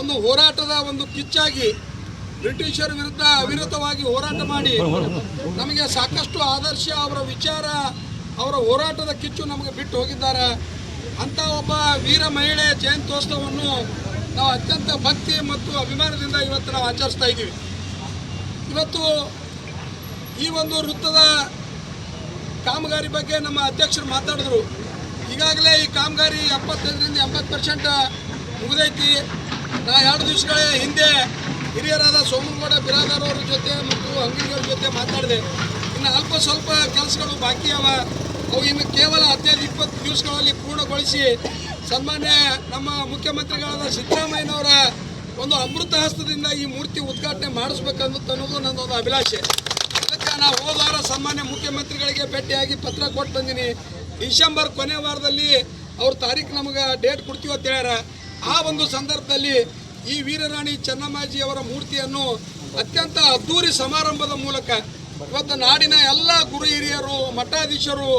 ಒಂದು ಹೋರಾಟದ ಒಂದು ಕಿಚ್ಚಾಗಿ ಬ್ರಿಟಿಷರ ವಿರುದ್ಧ ಅವಿರತವಾಗಿ ಹೋರಾಟ ಮಾಡಿ. ನಮಗೆ ಸಾಕಷ್ಟು ಆದರ್ಶ ಅವರ ವಿಚಾರ, ಅವರ ಹೋರಾಟದ ಕಿಚ್ಚು ನಮಗೆ ಬಿಟ್ಟು ಹೋಗಿದ್ದಾರೆ. ಅಂತ ಒಬ್ಬ ವೀರ ಮಹಿಳೆ ಜಯಂತ್ಯೋತ್ಸವವನ್ನು ನಾವು ಅತ್ಯಂತ ಭಕ್ತಿ ಮತ್ತು ಅಭಿಮಾನದಿಂದ ಇವತ್ತು ನಾವು ಆಚರಿಸ್ತಾ ಇದ್ದೀವಿ. ಇವತ್ತು ಈ ಒಂದು ವೃತ್ತದ ಕಾಮಗಾರಿ ಬಗ್ಗೆ ನಮ್ಮ ಅಧ್ಯಕ್ಷರು ಮಾತಾಡಿದ್ರು. ಈಗಾಗಲೇ ಈ ಕಾಮಗಾರಿ ಎಪ್ಪತ್ತೈದರಿಂದ ಎಂಬತ್ತು ಪರ್ಸೆಂಟ್ ಮುಗಿದೈತಿ. ನಾ ಎರಡು ದಿವಸಗಳ ಹಿಂದೆ ಹಿರಿಯರಾದ ಸೋಮನಗೌಡ, ಬಿರಾದಾರ್ ಅವ್ರ ಜೊತೆ ಮತ್ತು ಅಂಗಡಿಯವ್ರ ಜೊತೆ ಮಾತಾಡಿದೆ. ಇನ್ನು ಅಲ್ಪ ಸ್ವಲ್ಪ ಕೆಲಸಗಳು ಬಾಕಿ ಅವ. ಅವು ಇನ್ನು ಕೇವಲ ಹದಿನೈದು, ಇಪ್ಪತ್ತು ದಿವಸಗಳಲ್ಲಿ ಪೂರ್ಣಗೊಳಿಸಿ ಸನ್ಮಾನ್ಯ ನಮ್ಮ ಮುಖ್ಯಮಂತ್ರಿಗಳಾದ ಸಿದ್ದರಾಮಯ್ಯನವರ ಒಂದು ಅಮೃತ ಹಸ್ತದಿಂದ ಈ ಮೂರ್ತಿ ಉದ್ಘಾಟನೆ ಮಾಡಿಸ್ಬೇಕನ್ನೋದು ನನ್ನೊಂದು ಅಭಿಲಾಷೆ. ಅದಕ್ಕೆ ನಾವು ಹೋದ ವಾರ ಸನ್ಮಾನ್ಯ ಮುಖ್ಯಮಂತ್ರಿಗಳಿಗೆ ಭೇಟಿಯಾಗಿ ಪತ್ರ ಕೊಟ್ಟು ಬಂದೀನಿ. ಡಿಸೆಂಬರ್ ಕೊನೆ ವಾರದಲ್ಲಿ ಅವ್ರ ತಾರೀಕು ನಮಗೆ ಡೇಟ್ ಕೊಡ್ತೀವಿ ಅಂತ ಹೇಳ್ಯಾರ. ಆ ಒಂದು ಸಂದರ್ಭದಲ್ಲಿ ಈ ವೀರರಾಣಿ ಚೆನ್ನಮ್ಮಾಜಿ ಅವರ ಮೂರ್ತಿಯನ್ನು ಅತ್ಯಂತ ಅದ್ದೂರಿ ಸಮಾರಂಭದ ಮೂಲಕ ಇವತ್ತು ನಾಡಿನ ಎಲ್ಲ ಗುರು ಹಿರಿಯರು, ಮಠಾಧೀಶರು,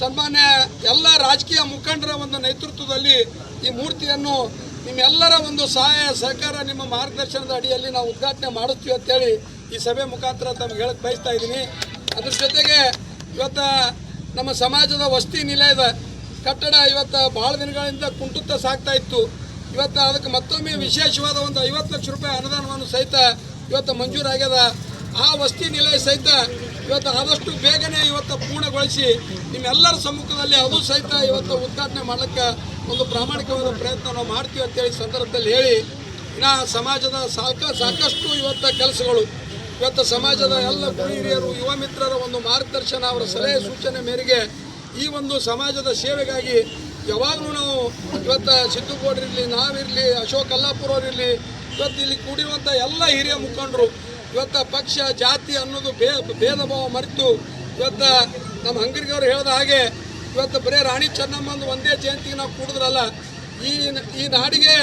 ಸನ್ಮಾನ್ಯ ಎಲ್ಲ ರಾಜಕೀಯ ಮುಖಂಡರ ಒಂದು ನೇತೃತ್ವದಲ್ಲಿ ಈ ಮೂರ್ತಿಯನ್ನು ನಿಮ್ಮೆಲ್ಲರ ಒಂದು ಸಹಾಯ, ಸಹಕಾರ ನಿಮ್ಮ ಮಾರ್ಗದರ್ಶನದ ಅಡಿಯಲ್ಲಿ ನಾವು ಉದ್ಘಾಟನೆ ಮಾಡುತ್ತೀವಿ ಅಂತೇಳಿ ಈ ಸಭೆ ಮುಖಾಂತರ ತಮ್ಗೆ ಹೇಳಕ್ಕೆ ಬಯಸ್ತಾ ಇದ್ದೀನಿ. ಅದ್ರ ಜೊತೆಗೆ ಇವತ್ತು ನಮ್ಮ ಸಮಾಜದ ವಸತಿ ನಿಲಯದ ಕಟ್ಟಡ ಇವತ್ತು ಭಾಳ ದಿನಗಳಿಂದ ಕುಂಟುತ್ತಾ ಸಾಗ್ತಾ ಇತ್ತು. ಇವತ್ತು ಅದಕ್ಕೆ ಮತ್ತೊಮ್ಮೆ ವಿಶೇಷವಾದ ಒಂದು ಐವತ್ತು ಲಕ್ಷ ರೂಪಾಯಿ ಅನುದಾನವನ್ನು ಸಹಿತ ಇವತ್ತು ಮಂಜೂರಾಗ್ಯದ. ಆ ವಸ್ತಿ ನಿಲಯ ಸಹಿತ ಇವತ್ತು ಆದಷ್ಟು ಬೇಗನೆ ಇವತ್ತು ಪೂರ್ಣಗೊಳಿಸಿ ನಿಮ್ಮೆಲ್ಲರ ಸಮ್ಮುಖದಲ್ಲಿ ಅದು ಸಹಿತ ಇವತ್ತು ಉದ್ಘಾಟನೆ ಮಾಡಲಿಕ್ಕೆ ಒಂದು ಪ್ರಾಮಾಣಿಕವಾದ ಪ್ರಯತ್ನ ನಾವು ಮಾಡ್ತೀವಿ ಅಂತೇಳಿ ಸಂದರ್ಭದಲ್ಲಿ ಹೇಳಿ, ಇನ್ನು ಸಮಾಜದ ಸಾಕ ಸಾಕಷ್ಟು ಇವತ್ತು ಕೆಲಸಗಳು. ಇವತ್ತು ಸಮಾಜದ ಎಲ್ಲ ಹಿರಿಯರು, ಯುವ ಮಿತ್ರರ ಒಂದು ಮಾರ್ಗದರ್ಶನ ಅವರ ಸಲಹೆ ಸೂಚನೆ ಮೇರೆಗೆ ಈ ಒಂದು ಸಮಾಜದ ಸೇವೆಗಾಗಿ ಯಾವಾಗಲೂ ನಾವು ಇವತ್ತು ಸಿದ್ದುಗೌಡರಿರಲಿ ನಾವಿರಲಿ ಅಶೋಕ್ ಅಲ್ಲಾಪುರ ಅವರಿರಲಿ ಇವತ್ತು ಇಲ್ಲಿ ಕೂಡಿರುವಂಥ ಎಲ್ಲ ಹಿರಿಯ ಮುಖಂಡರು, ಇವತ್ತು ಪಕ್ಷ, ಜಾತಿ ಅನ್ನೋದು ಭೇ ಭೇದ ಭಾವ ಮರೆತು ಇವತ್ತು ನಮ್ಮ ಅಂಗಡಿಗವರು ಹೇಳಿದ ಹಾಗೆ ಇವತ್ತು ಬರೀ ರಾಣಿ ಚೆನ್ನಮ್ಮಂದು ಒಂದೇ ಜಯಂತಿಗೆ ನಾವು ಕೂಡಿದ್ರಲ್ಲ, ಈ ಈ ನಾಡಿಗೆ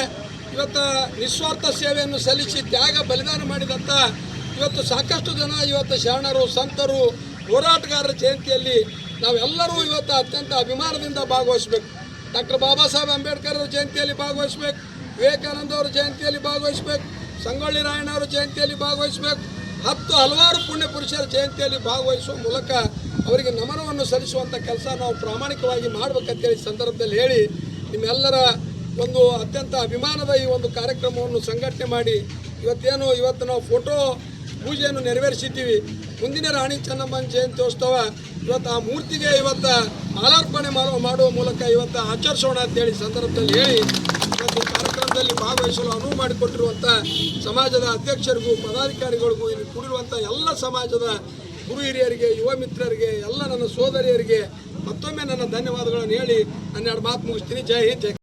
ಇವತ್ತು ನಿಸ್ವಾರ್ಥ ಸೇವೆಯನ್ನು ಸಲ್ಲಿಸಿ ತ್ಯಾಗ ಬಲಿದಾನ ಮಾಡಿದಂಥ ಇವತ್ತು ಸಾಕಷ್ಟು ಜನ ಇವತ್ತು ಶರಣರು, ಸಂತರು, ಹೋರಾಟಗಾರರ ಜಯಂತಿಯಲ್ಲಿ ನಾವೆಲ್ಲರೂ ಇವತ್ತು ಅತ್ಯಂತ ಅಭಿಮಾನದಿಂದ ಭಾಗವಹಿಸಬೇಕು. ಡಾಕ್ಟರ್ ಬಾಬಾ ಸಾಹೇಬ್ ಅಂಬೇಡ್ಕರ್ ಅವರ ಜಯಂತಿಯಲ್ಲಿ ಭಾಗವಹಿಸಬೇಕು. ವಿವೇಕಾನಂದ ಅವರ ಜಯಂತಿಯಲ್ಲಿ ಭಾಗವಹಿಸಬೇಕು. ಸಂಗೊಳ್ಳಿ ರಾಯಣ್ಣ ಅವರ ಜಯಂತಿಯಲ್ಲಿ ಭಾಗವಹಿಸಬೇಕು. ಹತ್ತು ಹಲವಾರು ಪುಣ್ಯ ಪುರುಷರ ಜಯಂತಿಯಲ್ಲಿ ಭಾಗವಹಿಸುವ ಮೂಲಕ ಅವರಿಗೆ ನಮನವನ್ನು ಸಲ್ಲಿಸುವಂಥ ಕೆಲಸ ನಾವು ಪ್ರಾಮಾಣಿಕವಾಗಿ ಮಾಡ್ಬೇಕಂತೇಳಿ ಸಂದರ್ಭದಲ್ಲಿ ಹೇಳಿ ನಿಮ್ಮೆಲ್ಲರ ಒಂದು ಅತ್ಯಂತ ಅಭಿಮಾನದ ಈ ಒಂದು ಕಾರ್ಯಕ್ರಮವನ್ನು ಸಂಘಟನೆ ಮಾಡಿ ಇವತ್ತೇನು ಇವತ್ತು ನಾವು ಫೋಟೋ ಪೂಜೆಯನ್ನು ನೆರವೇರಿಸಿದ್ದೀವಿ. ಮುಂದಿನ ರಾಣಿ ಚೆನ್ನಮ್ಮನ ಜಯಂತ್ಯೋತ್ಸವ ಇವತ್ತು ಆ ಮೂರ್ತಿಗೆ ಇವತ್ತು ಮಾಲಾರ್ಪಣೆ ಮಾಡುವ ಮಾಡುವ ಮೂಲಕ ಇವತ್ತು ಆಚರಿಸೋಣ ಅಂತೇಳಿ ಹೇಳಿ ಸಂದರ್ಭದಲ್ಲಿ ಹೇಳಿ, ಇವತ್ತು ಕಾರ್ಯಕ್ರಮದಲ್ಲಿ ಭಾಗವಹಿಸಲು ಅನುವು ಮಾಡಿಕೊಟ್ಟಿರುವಂಥ ಸಮಾಜದ ಅಧ್ಯಕ್ಷರಿಗೂ ಪದಾಧಿಕಾರಿಗಳಿಗೂ ಇಲ್ಲಿ ಕೂಡಿರುವಂಥ ಎಲ್ಲ ಸಮಾಜದ ಗುರು ಹಿರಿಯರಿಗೆ, ಯುವ ಮಿತ್ರರಿಗೆ, ಎಲ್ಲ ನನ್ನ ಸೋದರಿಯರಿಗೆ ಮತ್ತೊಮ್ಮೆ ನನ್ನ ಧನ್ಯವಾದಗಳನ್ನು ಹೇಳಿ ಹನ್ನೆರಡು ಮಾತು ಮುಗಿಸ್ತೀನಿ. ಜೈ ಹಿಂದ್, ಜೈ